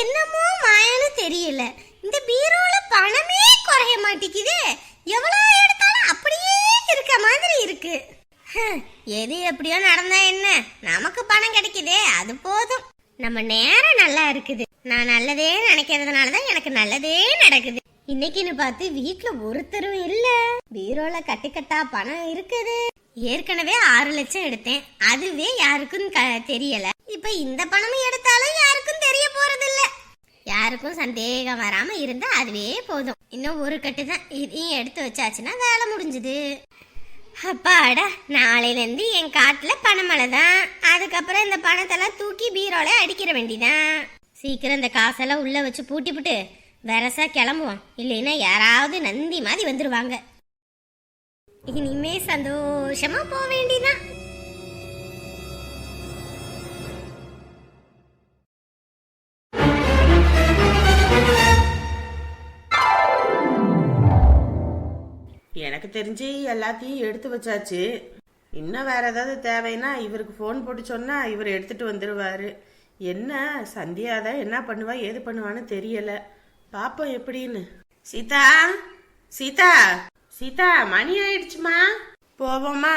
என்னமோ மாயன்னு தெரியல. இந்த பீரோல பணமே குறைய மாட்டேங்குது. எவ்வளவு எடுத்தாலும் அப்படியே இருக்க மாதிரி இருக்கு. எது எப்படியோ நடந்தா என்ன? நமக்கு பணம் கிடைக்குதே அது போதும். நம்ம நேரம் நல்லா இருக்குது. நான் நல்லதே நினைக்கிறதுனால தான் எனக்கு நல்லதே நடக்குது. இன்னைக்குன்னு பார்த்து வீட்டுல ஒருத்தரும் இல்ல. பீரோல கட்டுக்கட்டா பணம் இருக்குது. ஏற்கனவே ஆறு லட்சம் எடுத்தேன். அதுவே யாருக்கும் தெரியல. இப்ப இந்த பணமும் எடுத்து யாருக்கும் சந்தேகம் வராம இருந்தா அதுவே போதும். இன்னும் ஒரு கட்டு தான் இதையும் எடுத்து வச்சாச்சுன்னா வேலை முடிஞ்சுது. அப்பாடா நாளையிலேருந்து என் காட்டில் பணமழை தான். அதுக்கப்புறம் இந்த பணத்தெல்லாம் தூக்கி பீரோல அடிக்கிற வேண்டிதான். சீக்கிரம் இந்த காசெல்லாம் உள்ளே வச்சு பூட்டிப்புட்டு வெரசா கிளம்புவோம். இல்லைன்னா யாராவது நந்தி மாதிரி வந்துடுவாங்க இனிமே சந்தோஷமா போக வேண்டிதான். எனக்கு தெரிஞ்சு எல்லாத்தையும் எடுத்து வச்சாச்சு. இன்னும் வேற ஏதாவது தேவைன்னா இவருக்கு ஃபோன் போட்டு சொன்னா இவர் எடுத்துட்டு வந்துருவாரு. என்ன சந்தியா தான் என்ன பண்ணுவா ஏது பண்ணுவான்னு தெரியல. பாப்போம் எப்படின்னு. சீதா சீதா சீதா மணி ஆயிடுச்சுமா? போவோமா?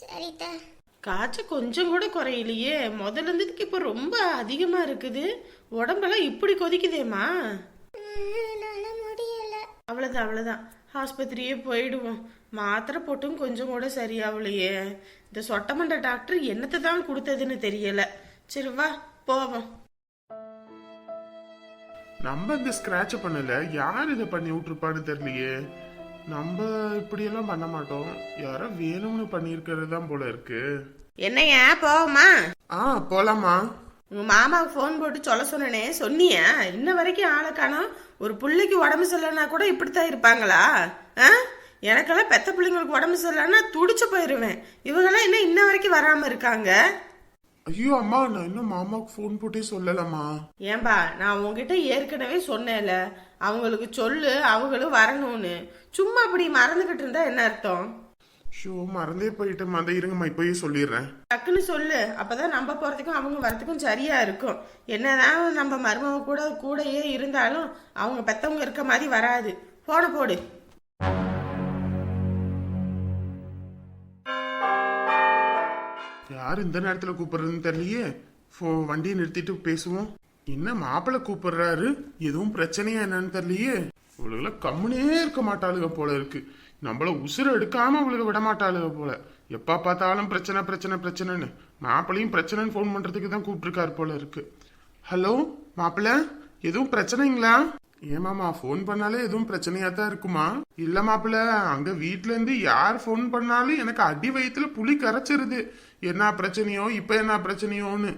சரிதா. காய்ச்சல் கொஞ்சம் கூட குறையிலையே. முதல்ல இருந்ததுக்கு இப்போ ரொம்ப அதிகமா இருக்குது. உடம்பெல்லாம் இப்படி கொதிக்குதேம்மா. அவ்வளோதான் அவ்வளோதான் ஆஸ்பத்திரியே போயிடுவோம். மாத்திரை போட்டும் கொஞ்சம் கூட சரியாகலையே இந்த சொட்டமண்ட டாக்டர் என்னத்தை தான் கொடுத்ததுன்னு தெரியல. சரி வா போவோம். நம்ம இந்த ஸ்கிராட்ச் பண்ணல. யார் இதை பண்ணி விட்டுருப்பான்னு தெரியலையே. நம்ம இப்படியெல்லாம் பண்ண மாட்டோம். யாரோ வேணும்னு பண்ணியிருக்கிறது தான் போல இருக்கு. என்னையா போவோமா? ஆ போலாமா உங்க மாமாவுக்கு ஃபோன் போட்டு சொல்ல சொன்னனே சொன்னியா? இன்ன வரைக்கும் ஆளை காணோம். ஒரு பிள்ளைக்கு உடம்பு சரியில்லைன்னா கூட இப்படித்தான் இருப்பாங்களா? ஆ? எனக்கெல்லாம் பெத்த பிள்ளைங்களுக்கு உடம்பு சரியில்லைன்னா துடிச்சு போயிருவேன். இவங்கெல்லாம் இன்னும் இன்ன வரைக்கும் வராம இருக்காங்க? ஐயோ அம்மா நான் இன்னும் மாமாவுக்கு ஃபோன் போட்டே சொல்லலம்மா. ஏன்பா நான் உங்ககிட்ட ஏற்கனவே சொன்னேன்ல. அவங்களுக்கு சொல்லு அவங்களும் வரணும்னு. சும்மா அப்படி மறந்துகிட்டு இருந்தா என்ன அர்த்தம்? ஷோ மறந்தே போயிட்டேம்மா. அதை இருங்கம்மா இப்போயே சொல்லிடுறேன். டக்குன்னு சொல்லு. அப்பதான் நம்ம போறதுக்கும் அவங்க வரதுக்கும் சரியா இருக்கும். என்னதான் நம்ம மருமக கூட கூடயே இருந்தாலும் அவங்க பெத்தவங்க இருக்க மாதிரி வராது. போன போடு. யார் இந்த நேரத்தில் கூப்பிடுறதுன்னு தெரியலையே. ஃபோ வண்டியை நிறுத்திட்டு பேசுவோம். என்ன மாப்பிள்ளை கூப்பிடுறாரு? எதுவும் பிரச்சனையா என்னன்னு தெரியலையே. இவளுகளை கம்முனே இருக்க மாட்டாளுக போல இருக்கு. நம்மள உசுறு எடுக்காம அவளுக்கு விடமாட்டாளுக போல. எப்போ பார்த்தாலும் பிரச்சனை பிரச்சனை பிரச்சனைன்னு. மாப்பிள்ளையும் பிரச்சனைன்னு ஃபோன் பண்ணுறதுக்கு தான் கூப்பிட்டுருக்காரு போல இருக்கு. ஹலோ மாப்பிள்ள எதுவும் பிரச்சனைங்களா? ஏமாமா ஃபோன் பண்ணாலே எதுவும் பிரச்சனையா தான் இருக்குமா? இல்ல மாப்பிள்ள அங்க வீட்ல இருந்து யார் ஃபோன் பண்ணாலும் எனக்கு அடி வயிற்றுல புளி கரைச்சிருது. என்ன பிரச்சனையோ இப்போ என்ன பிரச்சனையோன்னு.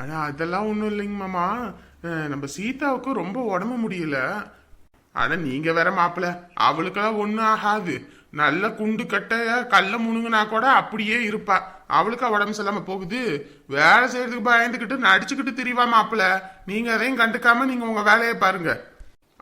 ஆனா அதெல்லாம் ஒன்றும் இல்லைங்க மாமா. நம்ம சீதாவுக்கு ரொம்ப உடம்பு முடியல. ஆனா நீங்க வேற மாப்பிள்ள அவளுக்கெல்லாம் ஒண்ணும் ஆகாது. நல்ல குண்டு கட்டைய கல்ல முணுங்குனா கூட அப்படியே இருப்பா. அவளுக்கு உடம்பு சரியில்லாம போகுது. வேலை செய்யறதுக்கு பயந்துக்கிட்டு நடிச்சுக்கிட்டு திரிவா மாப்பிள்ள நீங்க அதையும் கண்டுக்காம நீங்க உங்க வேலையை பாருங்க.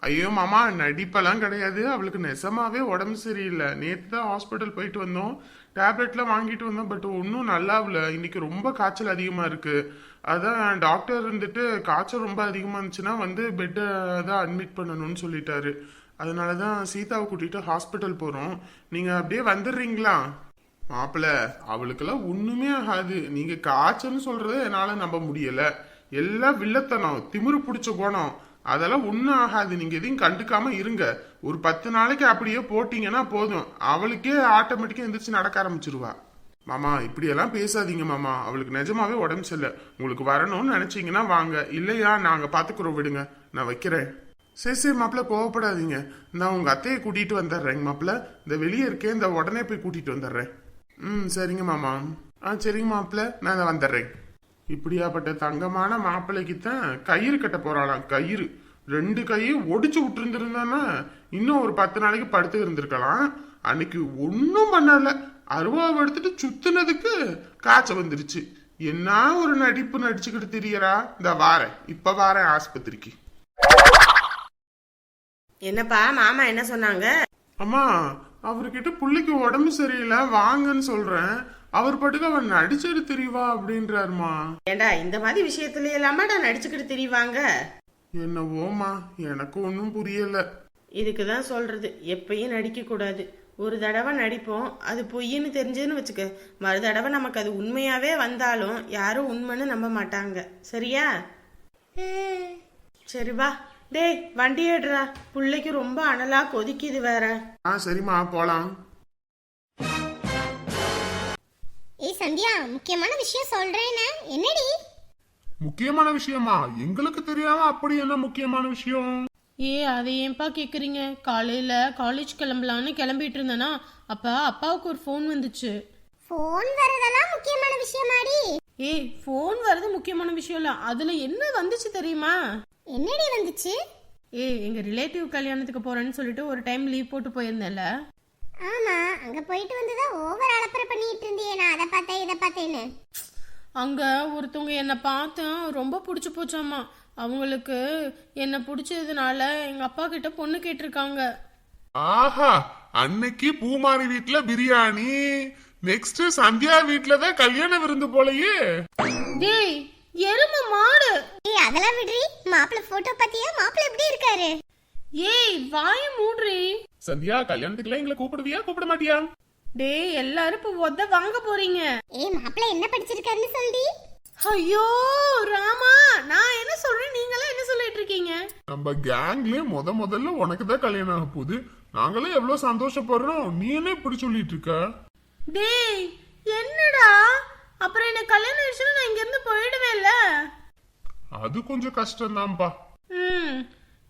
ஐயோ மாமா நடிப்பெல்லாம் கிடையாது. அவளுக்கு நெசமாவே உடம்பு சரியில்லை. நேற்று தான் ஹாஸ்பிட்டல் போயிட்டு வந்தோம். டேப்லெட்லாம் வாங்கிட்டு வந்தோம். பட் ஒன்றும் நல்லாவில். இன்னைக்கு ரொம்ப காய்ச்சல் அதிகமாக இருக்குது அதான் டாக்டர் இருந்துட்டு காய்ச்சல் ரொம்ப அதிகமாக இருந்துச்சுன்னா வந்து பெட்டை தான் அட்மிட் பண்ணணும்னு சொல்லிட்டாரு. அதனால தான் சீதாவை கூட்டிகிட்டு ஹாஸ்பிட்டல் போகிறோம் நீங்கள் அப்படியே வந்துடுறீங்களா? மாப்பிள்ள அவளுக்கெல்லாம் ஒன்றுமே ஆகாது. நீங்கள் காய்ச்சல்னு சொல்கிறத என்னால் நம்ப முடியலை. எல்லாம் வில்லத்தனம். திமிரு பிடிச்ச குணம் அதெல்லாம் ஒன்றும் ஆகாது. நீங்கள் எதையும் கண்டுக்காம இருங்க. ஒரு பத்து நாளைக்கு அப்படியே போட்டிங்கன்னா போதும். அவளுக்கே ஆட்டோமேட்டிக்காக எந்திரிச்சு நடக்க ஆரம்பிச்சிருவா. மாமா இப்படியெல்லாம் பேசாதீங்க மாமா. அவளுக்கு நிஜமாவே உடம்பு சரியில்லை. உங்களுக்கு வரணும்னு நினச்சிங்கன்னா வாங்க. இல்லையா நாங்கள் பார்த்துக்குறோம் விடுங்க. நான் வைக்கிறேன். சரி சரி மாப்பிள்ள கோவப்படாதீங்க. நான் உங்கள் அத்தையை கூட்டிகிட்டு வந்துடுறேங்க மாப்பிள்ள. இந்த வெளியே இருக்கேன். இந்த உடனே போய் கூட்டிகிட்டு வந்துடுறேன். ம் சரிங்க மாமா. ஆ சரிங்க மாப்பிள்ள. நான் வந்துடுறேன். இப்படியாப்பட்ட தங்கமான மாப்பிள்ளைக்கு தான் கயிறு கட்ட போகிறாளாம் கயிறு. ரெண்டு கையும் ஒடிச்சு விட்டுருந்துருந்தானா இன்னும் ஒரு பத்து நாளைக்கு படுத்து இருந்திருக்கலாம். அன்னைக்கு ஒன்றும் பண்ணல. அருவாவை எடுத்துட்டு சுத்துனதுக்கு காய்ச்சல் வந்துருச்சு. என்ன ஒரு நடிப்பு நடிச்சுக்கிட்டு திரியறா? இந்த வாரேன். இப்ப வாரேன் ஆஸ்பத்திரிக்கு. என்னப்பா மாமா என்ன சொன்னாங்க? அம்மா அவர்கிட்ட புள்ளைக்கு உடம்பு சரியில்லை வாங்கன்னு சொல்றேன். அவர் பாட்டுக்கு அவன் நடிச்சிட்டு தெரியவா அப்படின்றாருமா. ஏண்டா இந்த மாதிரி விஷயத்துல எல்லாமாடா நடிச்சுக்கிட்டு தெரியவாங்க என்னவோமா எனக்கு ஒன்றும் புரியல. இதுக்கு தான் சொல்றது. எப்பயும் நடிக்க கூடாது. ஒரு தடவை நடிப்போம் அது பொய்ன்னு தெரிஞ்சதுன்னு வச்சுக்க. மறு தடவை நமக்கு அது உண்மையாவே வந்தாலும் யாரும் உண்மைன்னு நம்ப மாட்டாங்க. சரியா? சரி வா. டேய் வண்டி ஏடுறா. பிள்ளைக்கு ரொம்ப அனலா கொதிக்குது வேற. ஆ சரிம்மா போலாம். ஏய் சந்தியா முக்கியமான விஷயம் சொல்றேன்னு என்னடி? முக்கியமான விஷயமா? எங்களுக்கு தெரியாம அப்படி என்ன முக்கியமான விஷயம்? ஏ அதை ஏன்பா கேட்குறீங்க காலையில் காலேஜ் கிளம்பலான்னு கிளம்பிட்டு இருந்தேனா அப்போ அப்பாவுக்கு ஒரு ஃபோன் வந்துச்சு. ஃபோன் வரதெல்லாம் முக்கியமான விஷயமாடி. ஏய் ஃபோன் வர்றது முக்கியமான விஷயம் இல்லை. அதில் என்ன வந்துச்சு தெரியுமா? என்னடி வந்துச்சு? ஏய் எங்கள் ரிலேட்டிவ் கல்யாணத்துக்கு போகிறேன்னு சொல்லிட்டு ஒரு டைம் லீவ் போட்டு போயிருந்தேன்ல. ஆமா அங்க போயிட்டு வந்துதான் ஓவர் அலப்பறை பண்ணிட்டு இருந்தியே. நான் அதை பார்த்தேன் இதை பார்த்தேன்னு. அங்கே ஒருத்தவங்க என்னை பார்த்தேன் ரொம்ப பிடிச்சி போச்சாம்மா. அவங்களுக்கு என்னை பிடிச்சதுனால எங்கள் அப்பா கிட்ட பொண்ணு கேட்டிருக்காங்க. ஆஹா அன்னைக்கு பூமாரி வீட்ல பிரியாணி. நெக்ஸ்ட் சந்தியா வீட்ல தான் கல்யாண விருந்து போலயே. டேய் எருமை மாடு. ஏய் அதெல்லாம் விடுறி. மாப்பிள்ளை போட்டோ பாத்தியா? மாப்பிள்ளை எப்படி இருக்காரு? ஏய் வாய மூடுறி. சந்தியா கல்யாணத்துக்குலாம் எங்களை கூப்பிடுவியா? கூப்பிட மாட்டியா? டேய் எல்லாரும் இப்போ ஒத்த வாங்க போறீங்க. ஏய் மாப்பிள்ளை என்ன படிச்சிருக்காருன்னு சொல்லி. ஐயோ ராமா நான் என்ன சொல்றேன்? நீங்களாம் என்ன சொல்லிட்டு இருக்கீங்க? நம்ம கேங்ல முத முதல்ல உனக்கு தான் கல்யாணம் ஆக போகுது. நாங்களும் எவ்வளவு சந்தோஷப்படுறோம்? நீ என்ன இப்படி சொல்லிட்டு இருக்க? டேய் என்னடா? அப்புறம் என்ன கல்யாணம் ஆயிடுச்சுன்னா நான் இங்க இருந்து போயிடுவேன்ல? அது கொஞ்சம் கஷ்டம்தான்ப்பா ம்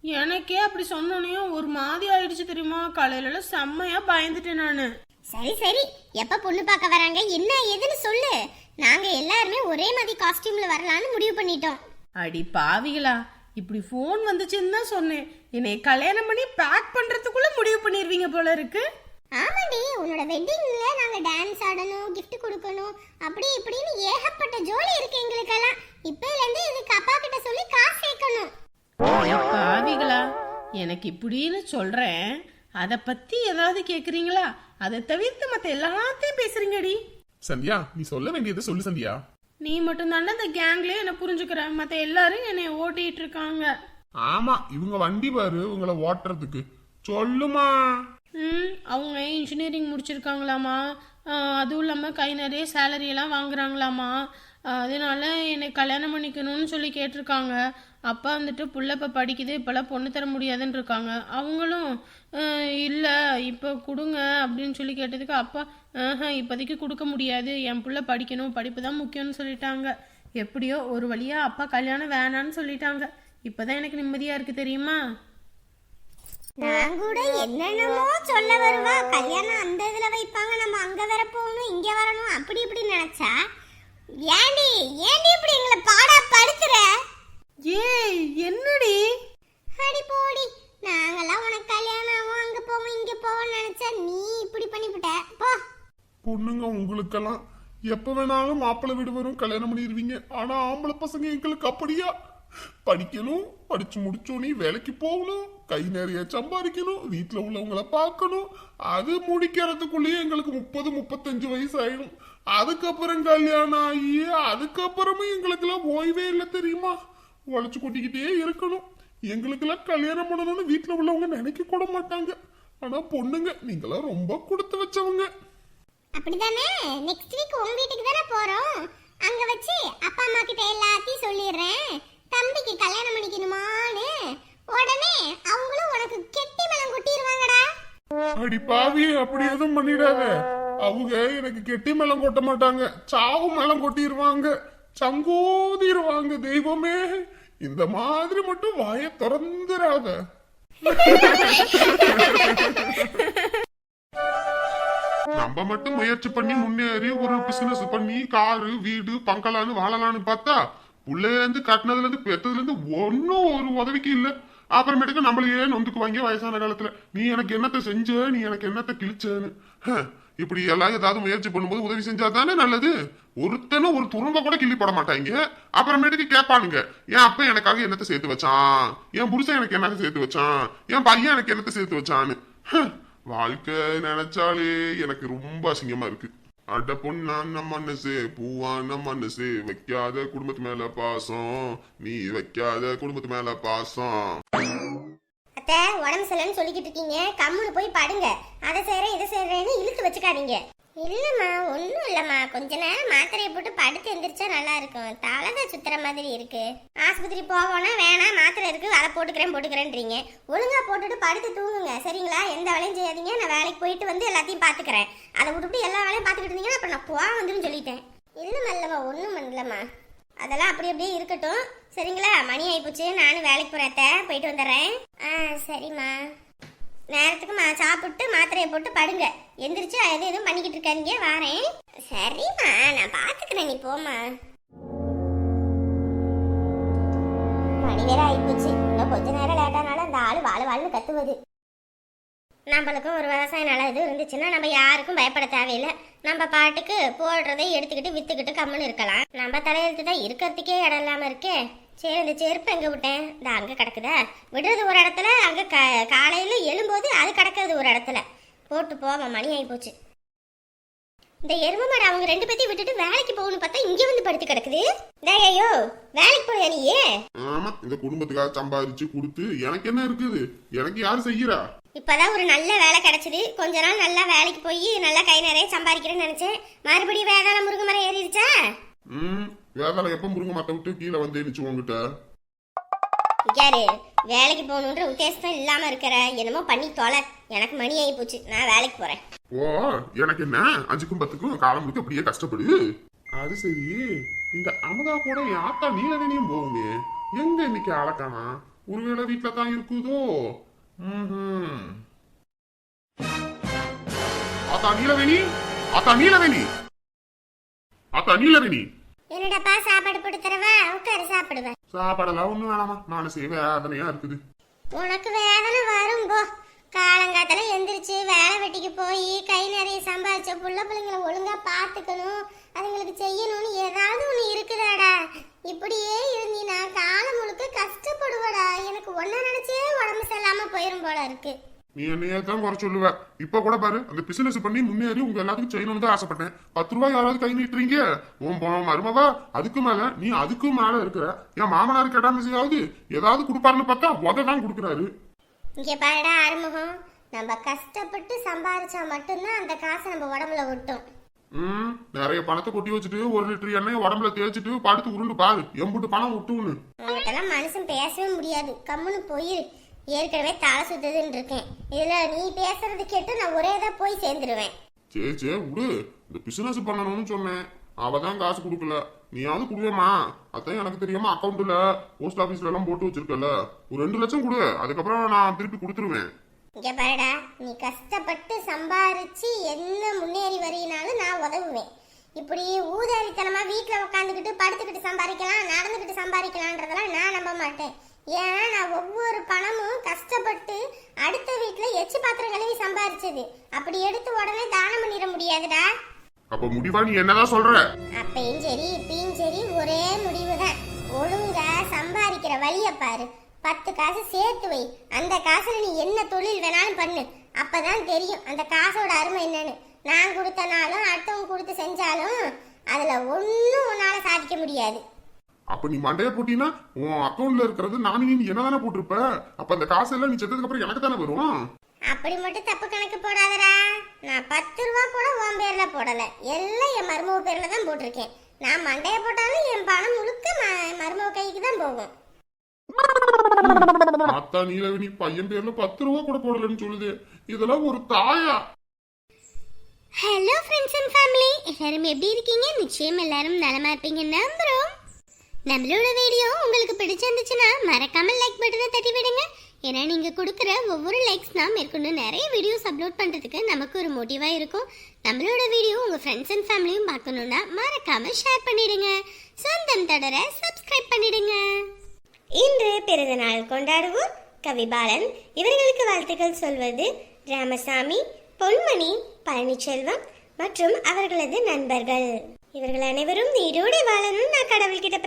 எனக்கே அப்படி சொன்னோனையும் ஒரு மாதிரி ஆயிடுச்சு தெரியுமா? காலையில செம்மையா பயந்துட்டேன் நானு. சரி சரி. எப்ப பொண்ணு பார்க்க வராங்க? என்ன ஏதுன்னு சொல்லு. நாங்க எல்லாருமே ஒரே மாதிரி காஸ்டியூம்ல வரலாம்னு முடிவு பண்ணிட்டோம். அடி பாவிகளா. இப்படி ஃபோன் வந்துச்சுன்னு தான் சொன்னேன். என்னை கல்யாணம் பண்ணி பேக் பண்றதுக்குள்ள முடிவு பண்ணிடுவீங்க போல இருக்கு. ஆமாடி. உன்னோட வெட்டிங்ல நாங்க டான்ஸ் ஆடணும் gift கொடுக்கணும் அப்படி இப்படின்னு ஏகப்பட்ட ஜோலி இருக்கு எங்களுக்கெல்லாம். இப்பையில இருந்து இதுக்கு அப்பா கிட்ட சொல்லி காசு சேர்க்கணும். பாவிகளா. எனக்கு இப்படின்னு சொல்றேன். அதை பத்தி ஏதாவது கேக்குறீங்களா? அதை தவிர்த்து மத்த எல்லாத்தையும் பேசுறீங்கடி. சந்தியா நீ சொல்ல வேண்டியதை சொல்லு சந்தியா. நீ மட்டும் தானே இந்த கேங்லயே என்ன புரிஞ்சுக்கிற. மத்த எல்லாரும் என்னை ஓட்டிட்டு இருக்காங்க. ஆமா இவங்க வண்டி பாரு உங்களை ஓட்டுறதுக்கு. சொல்லுமா. ம் அவங்க இன்ஜினியரிங் முடிச்சிருக்காங்களாமா? அதுவும் இல்லாமல் கை நிறைய சேலரி எல்லாம் வாங்குறாங்களாமா? அதனால என்னை கல்யாணம் பண்ணிக்கணும்னு சொல்லி கேட்டிருக்காங்க. அப்பா வந்துட்டு புள்ள இப்போ படிக்குது இப்போல்லாம் பொண்ணு தர முடியாதுன்னு இருக்காங்க. அவங்களும் இல்லை இப்போ கொடுங்க அப்படின்னு சொல்லி கேட்டதுக்கு அப்பா இப்போதைக்கு கொடுக்க முடியாது. என் புள்ள படிக்கணும் படிப்பு தான் முக்கியம்னு சொல்லிட்டாங்க. எப்படியோ ஒரு வழியாக அப்பா கல்யாணம் வேணான்னு சொல்லிட்டாங்க. இப்போதான் எனக்கு நிம்மதியாக இருக்குது தெரியுமா? நான் கூட என்னென்னமோ சொல்ல வருவா. கல்யாணம் அந்த இதில் வைப்பாங்க. நம்ம அங்க வர போகணும் இங்க வரணும். அப்படி இப்படி நினச்சா ஏண்டி ஏண்டி இப்படி எங்களை பாடா படுத்துற ஏய் என்னடி அடி போடி நாங்கெல்லாம் உனக்கு கல்யாணம் ஆகும் அங்க போவோம் இங்க போவோம் நினைச்சா நீ இப்படி பண்ணிவிட்ட போ பொண்ணுங்க உங்களுக்கெல்லாம் எப்ப வேணாலும் மாப்பிள்ளை வீடு வரும் கல்யாணம் பண்ணிடுவீங்க ஆனா ஆம்பளை பசங்க எங்களுக்கு அப்படியா? படிக்கணும் படிச்சு முடிச்சோனே வேலைக்கு போகணும் கை நிறைய சம்பாதிக்கணும் வீட்டில் உள்ளவங்கள பார்க்கணும். அது முடிக்கிறதுக்குள்ளேயே எங்களுக்கு முப்பது முப்பத்தஞ்சு வயசு ஆயிடும் அதுக்கப்புறம் கல்யாணம் ஆகி அதுக்கப்புறமும் எங்களுக்கெல்லாம் ஓய்வே இல்லை தெரியுமா? உழைச்சு கொட்டிக்கிட்டே இருக்கணும். எங்களுக்கெல்லாம் கல்யாணம் பண்ணணும்னு வீட்டில் உள்ளவங்க நினைக்க கூட மாட்டாங்க. ஆனால் பொண்ணுங்க நீங்களாம் ரொம்ப கொடுத்து வச்சவங்க. அப்படிதானே? நெக்ஸ்ட் வீக் உங்க வீட்டுக்கு தானே போறோம். அங்க வச்சு அப்பா அம்மா கிட்ட எல்லாத்தையும் சொல்லிடுறேன். தம்பிக்கு கல்யாணம் பண்ணிக்கணுமான்னு. உடனே அவங்களும் உனக்கு கெட்டி மலம் கொட்டிடுவாங்கடா அடி பாவி அப்படி எதுவும் பண்ணிடாத. அவங்க எனக்கு கெட்டி மேளம் கொட்ட மாட்டாங்க. சாவு மேளம் கொட்டிடுவாங்க சங்கோதிருவாங்க தெய்வமே. இந்த மாதிரி மட்டும் வாயை திறந்துராத நம்ம மட்டும் முயற்சி பண்ணி முன்னேறி ஒரு பிசினஸ் பண்ணி காரு வீடு பங்களான்னு வாழலாம்னு பார்த்தா பிள்ளையில இருந்து கட்டினதுல இருந்து பெத்ததுல இருந்து ஒன்னும் ஒரு உதவிக்கு இல்ல. அப்புறமேட்டுக்கு நம்மளையே நொந்துக்குவாங்க வயசான காலத்துல. நீ எனக்கு என்னத்த செஞ்ச நீ எனக்கு என்னத்த கிழிச்சேன்னு. ஹ, இப்படி எல்லாம் ஏதாவது முயற்சி பண்ணும்போது உதவி செஞ்சா தானே நல்லது? ஒருத்தனும் ஒரு துரும்ப கூட கிள்ளி போட மாட்டாங்க. அப்புறமேட்டுக்கு கேட்பானுங்க என் அப்பா எனக்காக என்னத்த சேர்த்து வச்சான்? என் புருஷன் எனக்கு என்னத்த சேர்த்து வச்சான்? என் பையன் எனக்கு என்னத்த சேர்த்து வச்சான்னு? ஹ, வாழ்க்கை நினைச்சாலே எனக்கு ரொம்ப அசிங்கமா இருக்கு. அட பொண்ணான மனசு பூவான மனசு வைக்காத குடும்பத்து மேல பாசம். நீ வைக்காத குடும்பத்து மேல பாசம். அத்தை உடம்பு சரியில்லைன்னு சொல்லிக்கிட்டு இருக்கீங்க. கம்முன்னு போய் படுங்க. அதை செய்றேன் இதை செய்றேன்னு இழுத்து வச்சுக்காதீங்க. இல்லைம்மா ஒன்றும் இல்லைம்மா. கொஞ்ச நேரம் மாத்திரையை போட்டு படுத்து எந்திரிச்சா நல்லா இருக்கும். தலைதான் சுத்துற மாதிரி இருக்கு. ஆஸ்பத்திரி போவோம்னா வேணாம் மாத்திரை இருக்கு அதை போட்டுக்கிறேன் போட்டுக்கிறேன்றீங்க. ஒழுங்கா போட்டுட்டு படுத்து தூங்குங்க. சரிங்களா? எந்த வேலையும் செய்யாதீங்க. நான் வேலைக்கு போயிட்டு வந்து எல்லாத்தையும் பாத்துக்கிறேன் அதை விட்டுவிட்டு எல்லா வேலையும் பார்த்துக்கிட்டு இருந்தீங்கன்னா அப்புறம் நான் போக வந்துடும் சொல்லிட்டேன். இல்லைம்மா ஒன்றும் பண்ணலம்மா. அதெல்லாம் அப்படி அப்படியே இருக்கட்டும். சரிங்களா? மணி ஆகிப்போச்சு நானும் வேலைக்கு போறேன் போயிட்டு வந்துடுறேன். ஆ சரிம்மா. நேரத்துக்கு மா சாப்பிட்டு மாத்திரையை போட்டு படுங்க. எந்திரிச்சு அது எதுவும் பண்ணிக்கிட்டு இருக்காதீங்க வாரேன். சரிம்மா நான் பார்த்துக்கிறேன் நீ போம்மா. மணி வேற ஆயிப்போச்சு. இன்னும் கொஞ்ச நேரம் லேட்டானாலும் அந்த ஆள் வாழ வாழ்னு கத்துவது. நம்மளுக்கும் ஒரு விவசாய நிலம் இது இருந்துச்சுன்னா நம்ம யாருக்கும் பயப்பட தேவையில்லை. நம்ம பாட்டுக்கு போடுறதை எடுத்துக்கிட்டு வித்துக்கிட்டு கம்முன்னு இருக்கலாம். நம்ம தலையெழுத்து தான் இருக்கிறதுக்கே இடம் இல்லாம இருக்கே. சரி இந்த செருப்பு எங்க விட்டேன்? இந்த அங்க கிடக்குதா? விடுறது ஒரு இடத்துல அங்க க காலையில எழும்போது அது கிடக்குறது ஒரு இடத்துல. போட்டு போவோம் மணி ஆகி போச்சு. இந்த எரும மாடு அவங்க ரெண்டு பேத்தையும் விட்டுட்டு வேலைக்கு போகணும்னு பார்த்தா இங்க வந்து படுத்து கிடக்குது. ஐயோ வேலைக்கு போறியா நீயே ஆமா இந்த குடும்பத்துக்காக சம்பாதிச்சு கொடுத்து எனக்கு என்ன இருக்குது? எனக்கு யார் செய்யறா? இப்பதான் ஒரு நல்ல வேலை கிடைச்சது. கொஞ்ச நாள் நல்லா வேலைக்கு போய் நல்லா கை நிறைய சம்பாதிக்கிறேன்னு நினைச்சேன். மறுபடியும் வேதாள முருங்கை மரம் ஏறிடுச்சா? ம் வேதாளம் எப்ப முருங்க மட்டை விட்டு கீழே வந்து நிச்சு உங்ககிட்ட யாரு? வேலைக்கு போகணுன்ற உத்தேசம் இல்லாம இருக்கிற என்னமோ பண்ணி தொலை. எனக்கு மணி ஆகி போச்சு. நான் வேலைக்கு போறேன். ஓ எனக்கு என்ன? அஞ்சுக்கும் பத்துக்கும் காலம் முழுக்க அப்படியே கஷ்டப்படு. அது சரி. இந்த அமுதா கூட என் ஆத்தா நீலவேணியும் போகுமே. எங்க இன்னைக்கு அழகானா ஒருவேளை வீட்டுல தான் இருக்குதோ. ஆத்தா நீலவேணி? ஆத்தா நீலவேணி? ஆத்தா நீலவேணி? என்னடாப்பா சாப்பாடு போட்டு தரவா? உட்காரு சாப்பிடுவேன் சாப்பாடெல்லாம் ஒண்ணும் வேணாமா மனசே வேதனையா இருக்குது. உனக்கு வேதனை வரும் போ. காலங்காத்தால எந்திரிச்சு வேலை வெட்டிக்கு போய் கை நிறைய சம்பாதிச்ச புள்ள பிள்ளைங்களை ஒழுங்கா பார்த்துக்கணும். அதுங்களுக்கு செய்யணும்னு ஏதாவது ஒன்று இருக்குதாடா. இப்படியே இருந்தீனா காலம் முழுக்க கஷ்டப்படுவடா. எனக்கு ஒன்ன நினைச்சே உடம்பு சரியில்லாம போயிரும் போல இருக்கு. நீ என்னையே தான் குறை சொல்லுவ. இப்ப கூட பாரு அந்த பிசினஸ் பண்ணி முன்னேறி உங்க எல்லாத்துக்கும் செய்யணும்னு தான் ஆசைப்பட்டேன். பத்து ரூபாய் யாராவது கை நீட்டுறீங்க? உன் பொ- மருமவா அதுக்கு மேல நீ அதுக்கும் மேல இருக்கிற என் மாமனார் கேட்டாம செய்யாவது ஏதாவது கொடுப்பாருன்னு பார்த்தா உத தான் கொடுக்குறாரு. இங்க பாருடா ஆறுமுகம் நம்ம கஷ்டப்பட்டு சம்பாதிச்சா மட்டும்தான் அந்த காசை நம்ம உடம்புல ஒட்டும். ம் நிறைய பணத்தை கொட்டி வச்சுட்டு ஒரு லிட்டர் எண்ணெய் உடம்புல தேய்ச்சிட்டு படுத்து உருண்டு பாரு. எம்புட்டு பணம் விட்டுன்னு உங்ககிட்டலாம் மனுஷன் பேசவே முடியாது. கம்முன்னு போயிரு. ஏற்கனவே தலை சுத்துதுன்னு இருக்கேன். இதுல நீ பேசுறது கேட்டு நான் ஒரே தான் போய் சேர்ந்துருவேன். சே சே விடு. இந்த பிசினஸ் பண்ணணும்னு சொன்னேன். அவ தான் காசு கொடுக்கல. நீயாவது கொடுவேமா அதான் எனக்கு தெரியாம அக்கௌண்ட்ல போஸ்ட் ஆபீஸ்ல எல்லாம் போட்டு வச்சிருக்கல. ஒரு ரெண்டு லட்சம் கொடு. அதுக்கப்புறம் நான் திருப்பி கொடுத்துருவேன். இங்க பாருடா நீ கஷ்டப்பட்டு சம்பாரிச்சு என்ன முன்னேறி வரினாலும் நான் உதவுவேன். இப்படி ஊதாரித்தனமா வீட்டுல உட்காந்துக்கிட்டு படுத்துக்கிட்டு சம்பாதிக்கலாம் நடந்துக்கிட்டு சம்பாதிக்கலான்றதெல்லாம் நான் நம்ப மாட்டேன். ஏன்னா நான் ஒவ்வொரு பணமும் கஷ்டப்பட்டு அடுத்த வீட்டுல எச்சு பாத்திரம் கழுவி சம்பாரிச்சது. அப்படி எடுத்து உடனே தானம் பண்ணிட முடியாதுடா. அப்ப முடிவா நீ என்னதான் சொல்ற? அப்பயும் சரி இப்பயும் சரி ஒரே முடிவுதான். ஒழுங்கா சம்பாதிக்கிற வழிய பாரு. பத்து காசு சேர்த்து வை. அந்த காசுல நீ என்ன தொழில் வேணாலும் பண்ணு. அப்பதான் தெரியும் அந்த காசோட அருமை என்னன்னு. நான் கொடுத்தனாலும் அடுத்தவங்க கொடுத்து செஞ்சாலும் அதுல ஒன்றும் உன்னால சாதிக்க முடியாது. அப்ப நீ மண்டைய போட்டீங்கன்னா உன் அக்கௌண்ட்ல இருக்கிறது நானும் நீ என்னதானே போட்டிருப்ப? அப்ப அந்த காசு எல்லாம் நீ செத்ததுக்கு அப்புறம் எனக்கு தானே வரும்? அப்படி மட்டும் தப்பு கணக்கு போடாதடா. நான் பத்து ரூபா கூட உன் பேர்ல போடல. எல்லாம் என் மருமக பேர்ல தான் போட்டிருக்கேன். நான் மண்டைய போட்டாலும் என் பணம் முழுக்க மருமக கைக்கு தான் போகும். அத்தா நீலவேணி பையன் பேர்ல பத்து ரூபா கூட போடலன்னு சொல்லுது. இதெல்லாம் ஒரு தாயா. ஹலோ ஃப்ரெண்ட்ஸ் அண்ட் ஃபேமிலி எல்லாரும் எப்படி இருக்கீங்க? நிச்சயம் எல்லாரும் நலமா இருப்பீங்க நம்புறோம். நம்மளோட வீடியோ உங்களுக்கு பிடிச்சிருந்துச்சுன்னா மறக்காம லைக் பட்டனை தட்டி விடுங்க ஏன்னா நீங்க கொடுக்குற ஒவ்வொரு லைக்ஸ் தான் மேற்கொண்டு நிறைய வீடியோஸ் அப்லோட் பண்றதுக்கு நமக்கு ஒரு மோட்டிவா இருக்கும். நம்மளோட வீடியோ உங்க ஃப்ரெண்ட்ஸ் அண்ட் ஃபேமிலியும் பார்க்கணும்னா மறக்காம ஷேர் பண்ணிடுங்க. சொந்தம் தொடர சப்ஸ்கிரைப் பண்ணிடுங்க. இன்று பிறந்த நாள் கொண்டாடுவோம். கவிபாலன் இவர்களுக்கு வாழ்த்துக்கள் சொல்வது ராமசாமி பொன்மணி பழனிச்செல்வம் மற்றும் அவர்களது நண்பர்கள். இவர்கள் அனைவரும் நீரோடு வாழணும் நான் கடவுள்கிட்ட